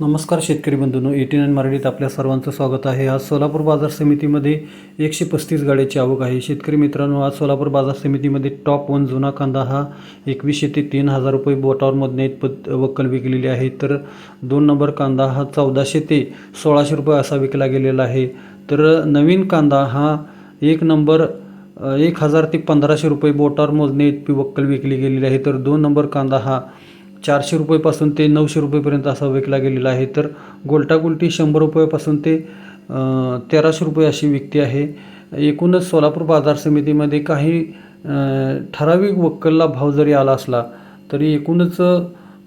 नमस्कार शेतकरी बंधूंनो eighty nine मराठीत आपल्या सर्वांचं स्वागत आहे. आज सोलापूर बाजार समितीमध्ये एकशे पस्तीस गाड्याची आवक आहे. शेतकरी मित्रांनो आज सोलापूर बाजार समितीमध्ये टॉप वन जुना कांदा हा एकवीसशे ते तीन हजार रुपये बोटावरमधने पद वक्कल विकलेली आहे. तर दोन नंबर कांदा हा चौदाशे ते सोळाशे रुपये असा विकला गेलेला आहे. तर नवीन कांदा हा एक नंबर एक हजार ते पंधराशे रुपये बोटावर मोजणे इतकी वक्कल विकली गेलेली आहे. तर दोन नंबर कांदा हा चारशे रुपयेपासून ते नऊशे रुपयेपर्यंत असा विकला गेलेला आहे. तर गोलटागुलटी शंभर रुपयापासून ते तेराशे रुपये अशी विकती आहे. एकूणच सोलापूर बाजार समितीमध्ये काही ठराविक वक्कलला भाव जरी आला असला तरी एकूणच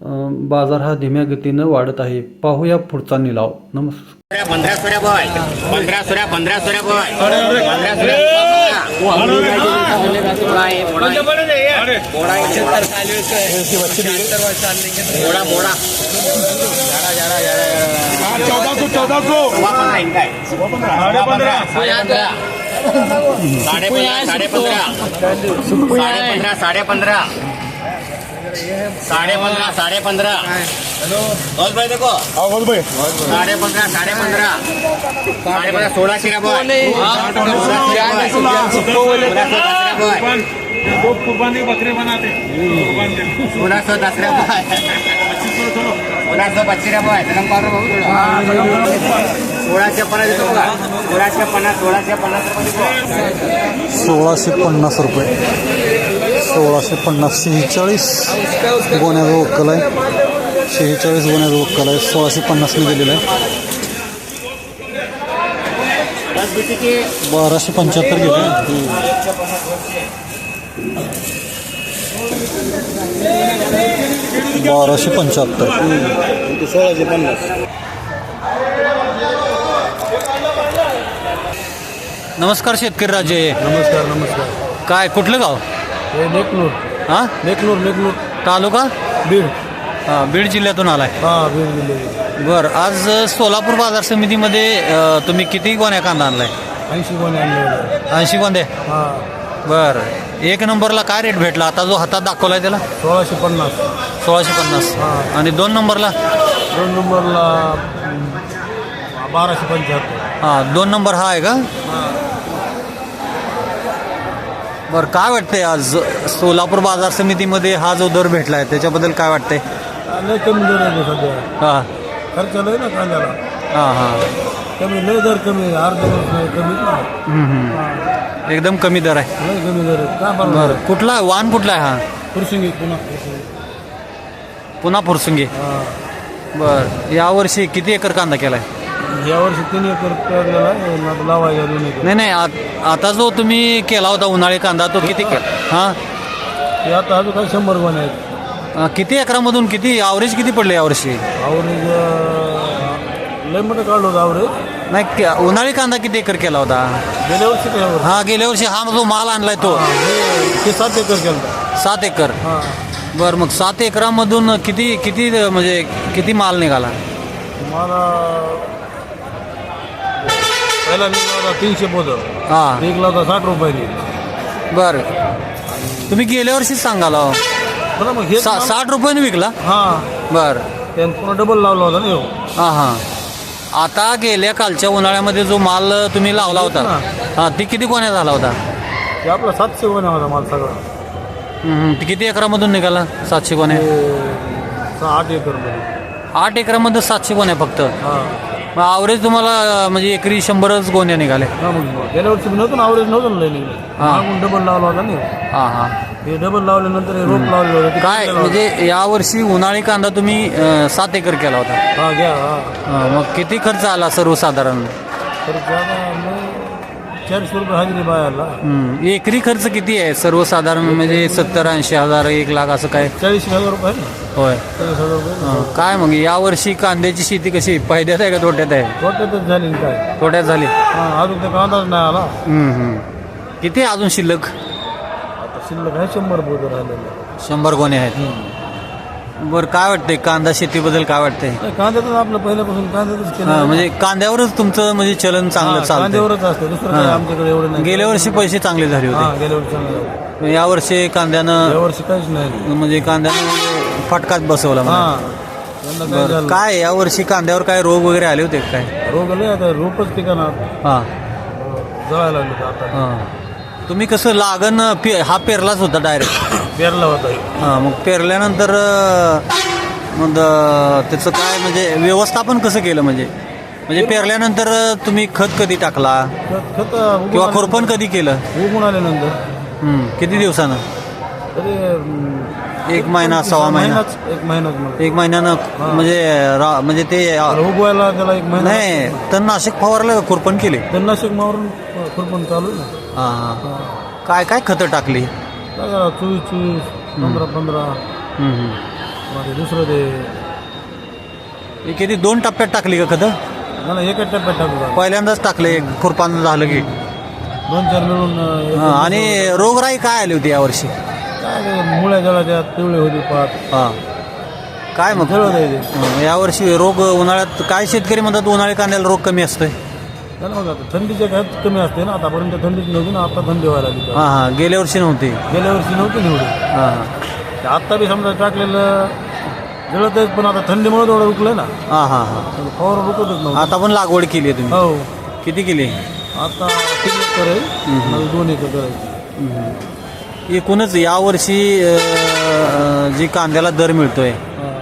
बाजार हा धीम्या गतीनं वाढत आहे. पाहूया पुढचा निलाव. नमस्कार. पंधरा सोऱ्या बॉय पंधरा सोऱ्या पंधरा. सोऱ्या बॉय पंधरा सोऱ्या मोडा साडे पंधरा साडे पंधरा. साडे पंधरा साडे पंधरा. साडे पंधरा बस भाई देखो. हाँ बोल भाई. साडे पंधरा साडे पंधरा. साडे पंधरा सोळाशे रा बॉय कुर्बानी बकरे बनाते. के सोळाशे दसऱ्या बॉय सोळाशे बच्चीरा बॉय गरम पावडर भाऊ थोडं सोळाशे पन्नास देतो बघा सोळाशे पन्नास सोळाशे पन्नास रुपये सोळाशे पन्नास रुपये. सोळाशे पन्नास शेहेचाळीस गोण्याचा वक्कल आहे शेहेचाळीस गोण्याचा वक्कल आहे सोळाशे पन्नासने दिलेलं आहे बाराशे पंच्याहत्तर गेले बाराशे पंच्याहत्तर सोळाशे पन्नास नमस्कार शेतकरी राजे. नमस्कार नमस्कार. काय कुठलं गाव? हे नेकनूर हां? नेकनूर नेकनूर तालुका बीड. हां बीड जिल्ह्यातून आलाय. हा बीड जिल्हे बरं आज सोलापूर बाजार समितीमध्ये अ, तुम्ही किती गोण्या कांदा आणलाय? ऐंशी कोणी आणले ऐंशी गोंदे? हा. बरं एक नंबरला काय रेट भेटला? आता जो हातात दाखवलाय त्याला? सोळाशे पन्नास. सोळाशे पन्नास. हां. आणि दोन नंबरला? दोन नंबरला बाराशे पंच्याहत्तर. हां दोन नंबर हा आहे का? बरं काय वाटतंय आज सोलापूर बाजार समितीमध्ये हा जो दर भेटलाय त्याच्याबद्दल काय वाटतंय? लय कमी दर आहे सध्या. हां. खर्च लय ना कांद्याला. हां हां. कमी लय दर कमी आहे अर्धा नाही हम्म, हम्म. एकदम कमी दर आहे. लय कमी दर आहे. काय बरं बरं कुठला आहे? वाहन कुठला आहे हा? पुरसिंगी पुन्हा. पुन्हा फुरसुंगी. हा. बरं यावर्षी किती एकर कांदा यावर्षी तीन एकर पेरलेला लावायचा दोन एकर नाही नाही आत- आता जो तुम्ही केला होता उन्हाळी कांदा तो किती केला? हां? ते आता अजून काही शंभर गोणे आहेत. किती एकरामधून किती ॲव्हरेज किती पडले यावर्षी आवरेज लय मोठं काढलं होतं आवरेज नाही के- उन्हाळी कांदा किती एकर केला होता? गेल्या वर्षी काय आवरेज हा गेल्या वर्षी हा जो माल आणलाय तो. ते सात एकर केलं सात एकर. हां. बर मग सात एकरामधून किती किती म्हणजे किती माल निघाला? मला पहिला निघाला होता तीनशे पोतं हा. निघला होता साठ रुपयानी बर. तुम्ही गेल्या वर्षीच सांगाला हो. बरं मग हे सा साठ रुपयाने विकला? हां. बर. त्यानं पुन्हा डबल लावला होता ना ह्यो. हा हा. आता गेल्या कालच्या उन्हाळ्यामध्ये जो माल तुम्ही लावला होता हा. ती किती कोण्या झाला होता? ते आपला सातशे गोण्या होता माल सगळा. हम्म, ती किती एकरामधून निघाला सातशे कोण्या ते सहा आठ एकरमध्ये आठ एकरामध्ये सातशे गोण्या फक्त. हां. मग आवरेज तुम्हाला म्हणजे एकरी शंभरच गोण्या निघाले. हा मग गेल्या वर्षी नव्हतं ना आवरेज नव्हतं ना निघलं. हां. मागून डबल लावला होता ना ह्यो. हा हा. हे डबल लावल्यानंतर हे रोप लावलेलं होतं ते काय होतं. म्हणजे यावर्षी उन्हाळी कांदा तुम्ही अं, सात एकर केला होता. हा घ्या हा. अं, मग किती खर्च आला सर्वसाधारण? तर चारशे रुपये हजेरी बायाला. हम्म, एकरी खर्च किती आहे? सर्वसाधारण म्हणजे सत्तर ऐंशी हजार एक लाख असं काय? चाळीस हजार रुपये आहे ना. होय. चाळीस हजार रुपये. अं, काय मग? यावर्षी कांद्याची शेती कशी? फायद्यात आहे का तोट्यात आहे? टोटलच झाली ना काय. तोट्यात झाली. हा अजून तर कांदाच नाही आला. हम्म, हम्म. किती आहे अजून शिल्लक? आता शिल्लक आहे शंभर पोतं राहिलेलं. शंभर गोणे आहेत? बरं काय वाटतंय? कांदा शेतीबद्दल काय वाटतंय? कांद्यातच आपलं पहिल्यापासून कांद्यातच केलं हा, म्हणजे कांद्यावरच तुमचं म्हणजे चलन चांगलं चालतं कांद्यावरच असतं. दुसरं. आमच्याकडे एवढं नाही. गेल्या वर्षी पैसे चांगले झाले हा होते गेल्या वर्षी चांगलं कांद्यानं या वर्षी काहीच नाही म्हणजे कांद्यानं म्हणजे फटकाच बसवला यंदा काय झालं काय यावर्षी कांद्यावर काय रोग वगैरे आले होते काय? रोग आले आता रोपच ठिकाणा हां. जळायला लागले होते आता. हां. तुम्ही कसं लागण पे हा पेरलाच होता डायरेक्ट. पेरला होता हां. मग पेरल्यानंतर अं, मग अं, त्याचं काय म्हणजे व्यवस्थापन कसं केलं म्हणजे? म्हणजे पेरल्यानंतर अं, तुम्ही खत कधी टाकला? खत खत किंवा खुरपण कधी केलं? उगून आल्यानंतर. किती दिवसानं? तरी अं, एक महिना सव्वा महिना. महिनाच एक महिनाच मला एक महिन्यानं म्हणजे रा- म्हणजे ते अं, उगवायला त्याला एक महिना नाही तर नाशिक फवारलं खुरपण केले? तणनाशक मारून खुरपण चालू आहे ना. हां. हां. काय काय खतं टाकली? चोवीस चोवीस पंधरा पंधरा. मध्ये दुसरं ते. हे किती दोन टप्प्यात टाकली का खतं? मला एका टप्प्यात टाकू का पहिल्यांदाच टाकले खुरपान झालं की. दोन चार मिळून अं, एक- हां, आणि रोगराई काय आली होती यावर्षी? काय ते मुळ्या जळाच्या पिवळे होते पात. हां. काय मग? जळत आहे ते. हं, यावर्षी रोग उन्हाळ्यात काय शेतकरी म्हणतात उन्हाळी कांद्याला रोग कमी असतोय? त्याला थंडीच्या काय कमी असते ना आतापर्यंत थंडीच नव्हती ना आता थंडी व्हायला लागली हां हां गेल्या वर्षी नव्हती. गेल्या वर्षी नव्हती निवडी हां आता बी समजा टाकलेलं जळत पण आता थंडीमुळे थोडं रुकलं ना. हां हां हां. फवार रुकतच नव्हतं. आता पण लागवड केली आहे तुम्ही? हो. किती केली? आता तीन एकर आहे. मला दोन एकर करायची. एकूणच यावर्षी अं, जी कांद्याला दर मिळतोय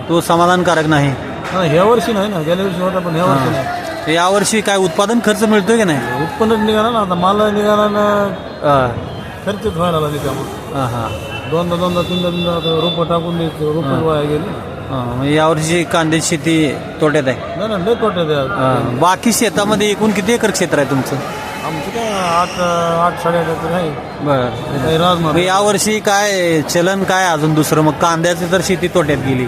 तो समाधानकारक नाही? हा ह्या वर्षी नाही ना. गेल्या वर्षी होता पण ह्या वर्षी नाही. तर यावर्षी काय उत्पादन खर्च मिळतोय की नाही? उत्पन्नच निघाला ना आता माल निघाला ना हां. खर्चच व्हायला लागले त्यामुळे हां हां. दोनदा दोनदा तीनदा तीनदा आता रोपं टाकून द्यायचं रोपं वाया गेली. हां, यावर्षी कांद्याची शेती तोट्यात आहे. नाही ना लय तोट्यात आहे. हां, बाकी शेतामध्ये एकूण किती एकर क्षेत्र आहे तुमचं? आमचं काय आठ आठ साडेआठ एकर आहे. बरं. काही राजमार मग यावर्षी काय चलन काय अजून दुसरं? मग कांद्याची तर शेती तोट्यात गेली.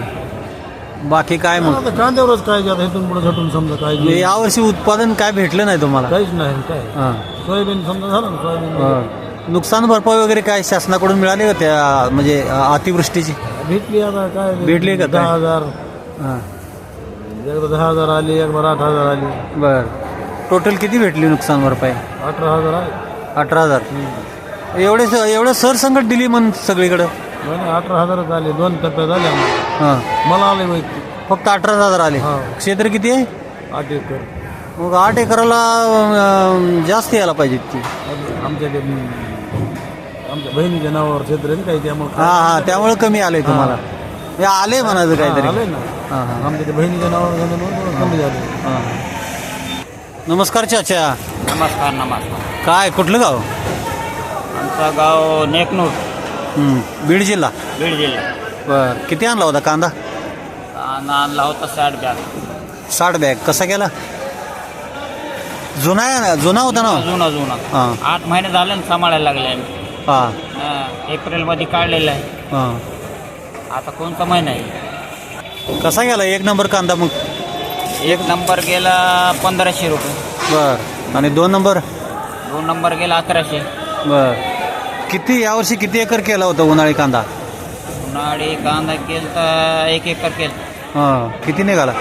बाकी काय मग? आता कांद्यावरच काय आता इथून पुढे झटून समजा काय मग यावर्षी उत्पादन काय भेटलं नाही तुम्हाला? काहीच नाही काय? हां. सोयाबीन समजा झालं ना सोयाबीन. हां. नुकसान भरपाई वगैरे काय शासनाकडून मिळाली का त्या म्हणजे अतिवृष्टीची? भेटली आता काय भेटली का काय? दहा हजार. हां. एकदा दहा हजार आली एकदा आठ हजार आली. बरं. टोटल किती भेटली नुकसान भरपाई? अठरा हजार अठरा हजार. एवढे एवढं सरसंकट दिली मग सगळीकडं? नाही, अठरा हजारच आले दोन टप्प्यात आले आम्हाला. हां. मला आले वैयक्तिक फक्त अठरा हजार आले. हा. क्षेत्र किती आहे? आठ एकर. मग आठ एकराला अं, जास्त यायला पाहिजे ती. आम- आमच्या ते हम्म, आमच्या बहिणीच्या नावावर क्षेत्र आहे ना काही त्यामुळे हा हा त्यामुळे कमी आलंय तुम्हाला. हे आले म्हणायचं काहीतरी. आले ना. हा, हा. आमच्या ते बहिणीच्या नावावर झाल्यामुळे थोडं कमी झाले. हा. नमस्कार चाचा. नमस्कार नमस्कार. काय कुठलं गाव? आमचं गाव नेकनूर. हं, बीड जिल्हा? बीड जिल्हा. बर. किती आणला होता कांदा? कांदा आणला होता साठ बॅग. साठ बॅग. कसा गेला? जुना आहे ना? जुना होता ना? जुना जुना. हा. आठ महिने झाले ना सांभाळायला लागले आम्ही. हा. हा, एप्रिलमध्ये काढलेलं आहे. हा. आता कोणता महिना आहे? कसा गेला? एक नंबर कांदा मग. एक नंबर गेला पंधराशे रुपये. बर. आणि दोन नंबर? दोन नंबर गेला अकराशे. बर. किती यावर्षी किती एकर केला होता उन्हाळी कांदा? उन्हाळी कांदा केला तर एक एकर केलं. हा किती निघाला?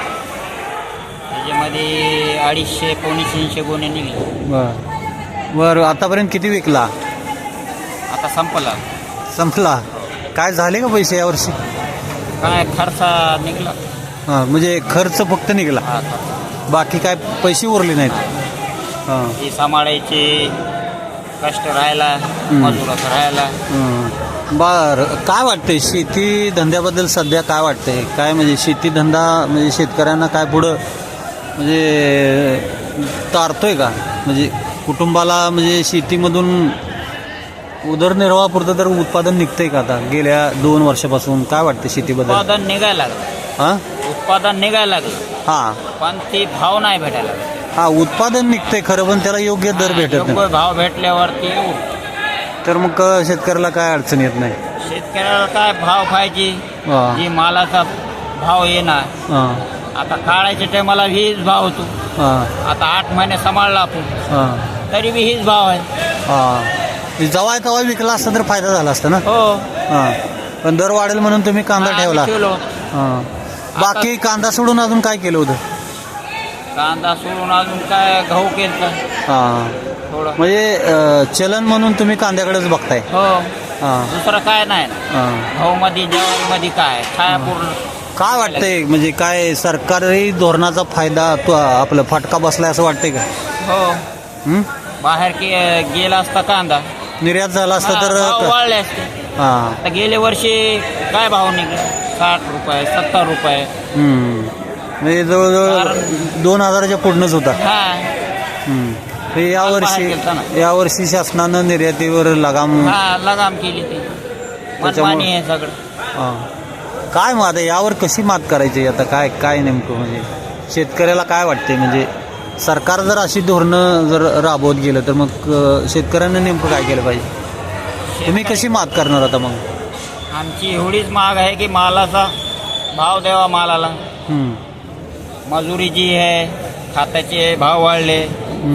त्याच्यामध्ये अडीचशे पावणे तीनशे गोणे निघले. बर. बर आतापर्यंत किती विकला? आता संपला. संपला. काय झाले का पैसे यावर्षी? काय खर्च निघला. हा म्हणजे खर्च फक्त निघाला. हा खर्च. बाकी काय पैसे उरले नाहीत? हां. ती सांभाळायची कष्ट राहायला मजुराचं राहायला बर काय वाटतंय? शेती धंद्याबद्दल सध्या काय वाटतंय? काय म्हणजे शेती धंदा म्हणजे शेतकऱ्यांना काय पुढं म्हणजे तारतोय का? म्हणजे कुटुंबाला म्हणजे शेतीमधून उदरनिर्वाहापुरतं तर उत्पादन निघतंय का आता? गेल्या दोन वर्षापासून काय वाटतं शेतीबद्दल? उत्पादन निघायला लागलं. हां? उत्पादन निघायला लागलं. हां. पण ती भाव नाही भेटायला लागला. हा उत्पादन निघतंय खरं पण त्याला योग्य दर भेटत योग्य भाव भेटल्यावरती तर मग अं, शेतकऱ्याला काय अडचण येत नाही? शेतकऱ्याला काय भाव पाहिजे? हां. जी मालाचा भाव येणार. हां. आता काढायच्या टायमाला हीच भाव होतो. हां. आता आठ महिने सांभाळला आपण. हां. तरी बी हीच भाव आहे. हां. जवळ तेव्हा विकला असता तर फायदा झाला असता ना? हो. हां. पण दर वाढेल म्हणून तुम्ही कांदा ठेवला. ठेवलो. हां. बाकी कांदा सोडून अजून काय केलं होतं? कांदा सोडून अजून काय गहू केलं हां. थोडं. म्हणजे अं, चलन म्हणून तुम्ही कांद्याकडेच बघताय? हो. हां. दुसरं काय नाही. हां. गहू मध्ये ज्वारी मध्ये काय खायापूर काय वाटतंय? म्हणजे काय सरकारी धोरणाचा फायदा तो आपलं फटका बसलाय असं वाटतंय का? हो. हं? बाहेर के गेला असता कांदा. निर्यात झाला असता हा, भाव तर वाढले असते. हा. आता गेल्या वर्षी काय भाव निघले? साठ रुपये सत्तर रुपये. म्हणजे जवळजवळ दोन हजाराच्या पुढनच होता. हा. हम्म. ते बाहेर यावर्षी गेलता ना. यावर्षी शासनानं निर्यातीवर लगाम हा लगाम केली ती. मनमानी आहे सगळं. हा. काय मग आता यावर कशी मात करायची? आता काय काय नेमकं म्हणजे शेतकऱ्याला काय वाटते म्हणजे सरकार जर अशी धोरणं जर राबवत गेलं तर मग अं, शेतकऱ्यांना नेमकं काय केलं पाहिजे? तुम्ही कशी मात करणार आता मग? आमची एवढीच माग आहे की मालाचा भाव द्यावा मालाला. हम्म. मजुरी जी आहे खात्याचे भाव वाढले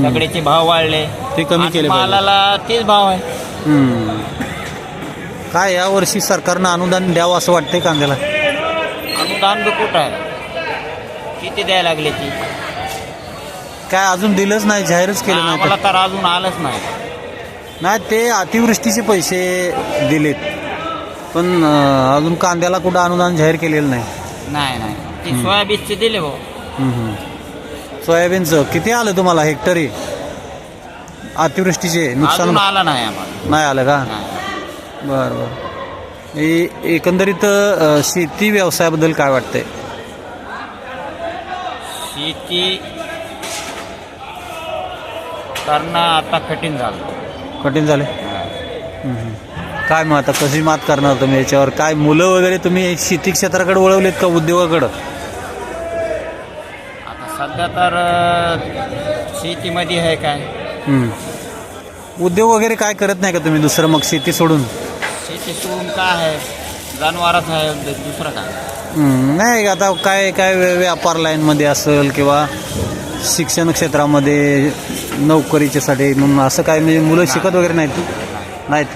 सगळेचे भाव वाढले. ते कमी आणि केले पाहिजे. मालाला तेच भाव आहे. हम्म. काय यावर्षी सरकारनं अनुदान द्यावं असं वाटतंय कांद्याला अनुदान बी कुठं आहे? किती द्यायला लागले ती? काय अजून दिलंच नाही जाहीरच केलं नाही आम्हाला तर. अजून आलंच नाही. नाही ते अतिवृष्टीचे पैसे दिलेत. पण अं, अजून कांद्याला कुठं अनुदान जाहीर केलेलं नाही. नाही नाही. ती सोयाबीनचे दिले भाऊ. सोयाबीनचं किती आलं तुम्हाला हेक्टरी? अतिवृष्टीचे नुकसान अजून आला नाही आम्हाला. नाही आलं का. बरं बरं. ए- एकंदरीत अं, शेती व्यवसायाबद्दल काय वाटतंय? शेती करणं आता कठीण झालं. कठीण झाले. काय मग आता कशी मात करणार तुम्ही याच्यावर? काय मुलं वगैरे तुम्ही शेती क्षेत्राकडे वळवलेत का उद्योगाकडं? सध्या तर अं, शेतीमध्ये आहे काय. हम्म. उद्योग वगैरे काय करत नाही का तुम्ही दुसरं मग शेती सोडून? शेती सोडून काय आहे? जनावरच आहे दु- दुसरं काय. हम्म, नाही आता काय काय व्य- व्यापार लाईनमध्ये असेल किंवा शिक्षण क्षेत्रामध्ये नोकरीच्यासाठी म्हणून असं काय म्हणजे मुलं शिकत वगैरे नाहीत नाहीत.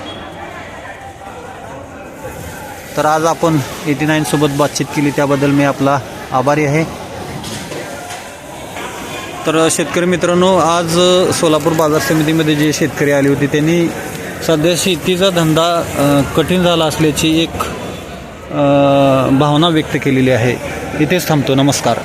तर आज आपण एटी नाईन सोबत बातचीत केली त्याबद्दल मी आपला आभारी आहे. तर शेतकरी मित्रांनो आज सोलापूर बाजार समितीमध्ये जे शेतकरी आले होते त्यांनी सध्या शेतीचा धंदा कठीण झाला असल्याची एक भावना व्यक्त केलेली आहे. इथेच थांबतो. नमस्कार.